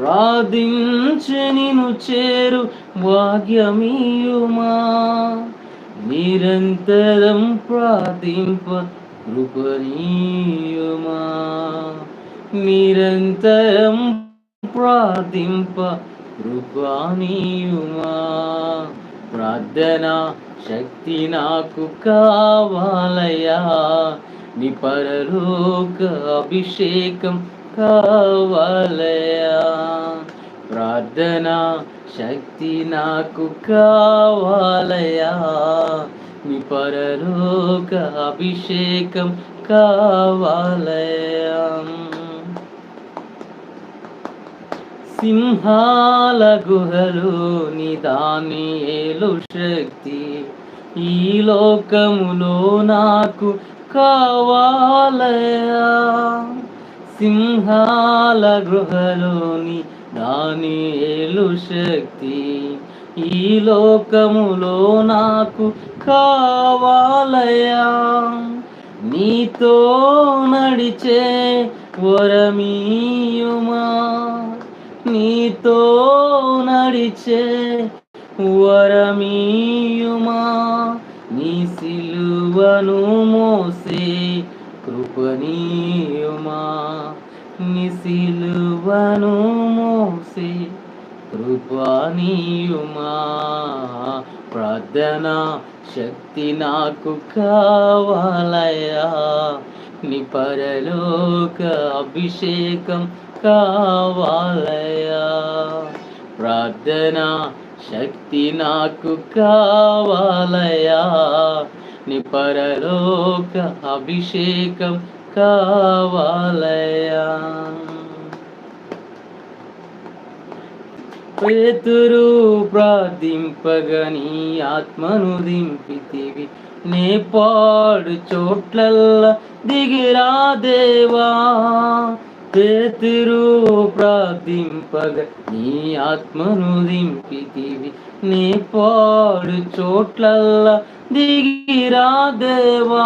రాధించి నిను చేరు భాగ్యమీయుమా. నిరంతరం ప్రార్థింప కృపణీయుమా నిరంతరం ప్రార్థింప కృపానీయుమా. ప్రార్థన శక్తి నాకు కావాలయా నీ పరలోక అభిషేకం కావాలయా? ప్రార్థన శక్తి నాకు కావాలయా? నీ పరలోక అభిషేకం కావాలయా? సింహాల గుహలు నిదాని ఏలు శక్తి. ఈ లోకములో నాకు కావాలయా? సింహాల గృహలోని దానియేలు శక్తి ఈ లోకములో నాకు కావాలయా నీతో నడిచే వరమీయుమా. నీతో నడిచే వరమీయుమా. నీ సిలువను మోసే కృపనీయుమా నీ మోసి కృపనీయుమా. ప్రార్థన శక్తి నాకు కావాలయా నీ పరలోక అభిషేకం కావాలయా ప్రార్థన శక్తి నాకు కావాలయా నీ పరలోక అభిషేకం కావాలయా పేతురు ప్రార్థింపగని ఆత్మను దింపితివి. నే పాడు చోట్లల్ల దిగిరా దేవా. పేతురు ప్రార్థింపగ నీ ఆత్మను దింపితివి. నీ పాడు చోట్లల్లా దిగిరా దేవా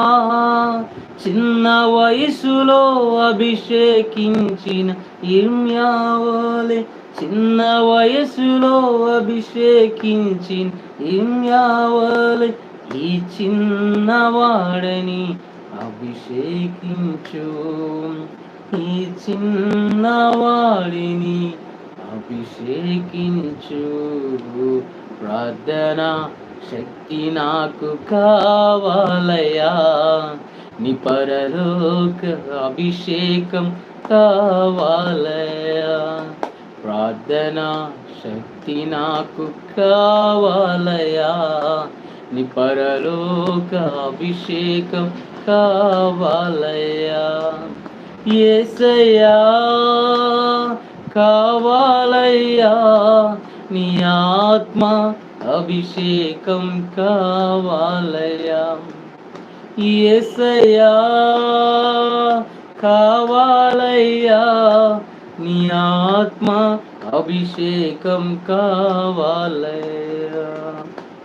చిన్న వయసులో అభిషేకించిన ఇర్మ్యావలే చిన్న వయసులో అభిషేకించిన ఇర్మ్యావలే ఈ చిన్నవాడని అభిషేకించు. ఈ చిన్నవాడిని అభిషేకించు ప్రార్థన శక్తి నాకు కావాలయా నీ పరలోక అభిషేకం కావాలయా ప్రార్థన శక్తి నాకు కావాలయా నీ పరలోక అభిషేకం కావాలయా ఏసయ్యా కావాలయ్యా నీ ఆత్మ అభిషేకం కావాలయ్యా. ఏసయ్యా కావాలయ్యా నీ ఆత్మ అభిషేకం కావాలయ్యా.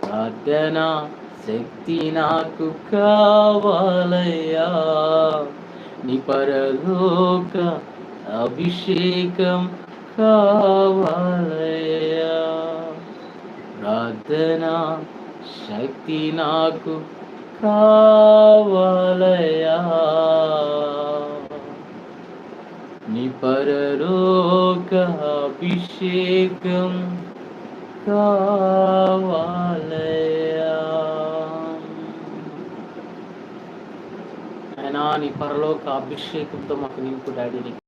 ప్రార్థన శక్తి నాకు కావాలయ్యా. నీ పరలోక అభిషేకం కావాలయ్యా ప్రార్థన శక్తి నాకు కావాలయా నీ పరలోక అభిషేకం కావాలయా నీ పరలోక అభిషేకంతో మాకు నింపు డాడీ